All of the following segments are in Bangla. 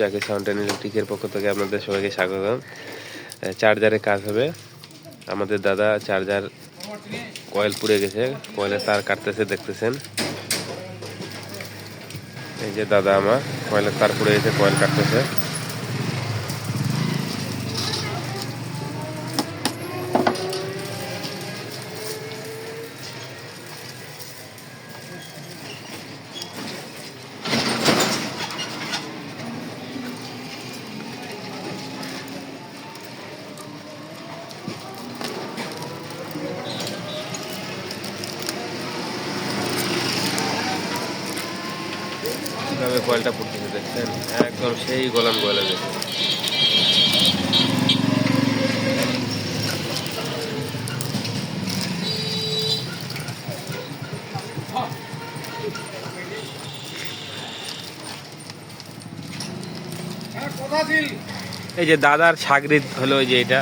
সাউন্ড অ্যান্ড ইলেকট্রিকের পক্ষ থেকে আপনাদের সবাইকে স্বাগতম। চার্জারে কাজ হবে। আমাদের দাদা চার্জার কয়েল পুড়ে গেছে। কয়েলের তার কাটতেছে, দেখতেছেন। এই যে দাদা আমার কয়েলের তার পুড়ে গেছে কয়েল কাটতেছে। কীভাবে কয়েলটা পুড়তেছে দেখছেন একদম সেই গোলাম গলে গেছে এই যে দাদার সাগরিদ হলো ওই যে এটা।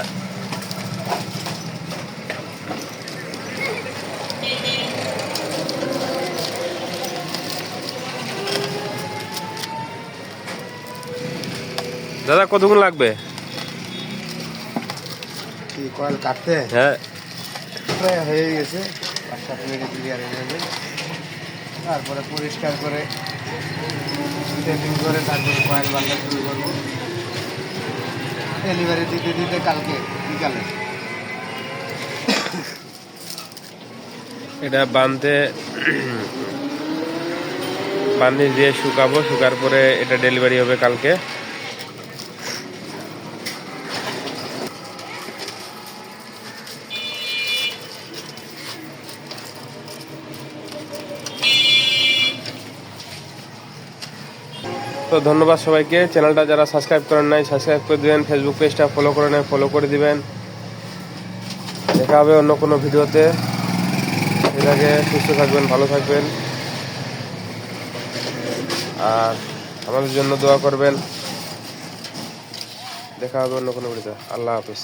দাদা কতক্ষণ লাগবে? কি কয়েল কাটতে? হ্যাঁ। প্রায় হয়ে গেছে। পাঁচ সাত মিনিটে ক্লিয়ার হয়ে যাবে। তারপরে পরিষ্কার করে সেটিং করে তারপরে কয়েল বাঁধা শুরু করব। ডেলিভারি দিতে দিতে কালকে বিকালে। এটা বাঁধতে বান্ধি দিয়ে শুকাবো শুকার পরে এটা ডেলিভারি হবে কালকে। তো ধন্যবাদ সবাইকে। চ্যানেলটা যারা সাবস্ক্রাইব করেন নাই, সাবস্ক্রাইব করে দিবেন। ফেসবুক পেজটা ফলো করে নেয় ফলো করে দিবেন। দেখা হবে অন্য কোনো ভিডিওতে। এর আগে সুস্থ থাকবেন, ভালো থাকবেন। আর আমাদের জন্য দোয়া করবেন। দেখা হবে অন্য কোনো ভিডিওতে। আল্লাহ হাফিজ।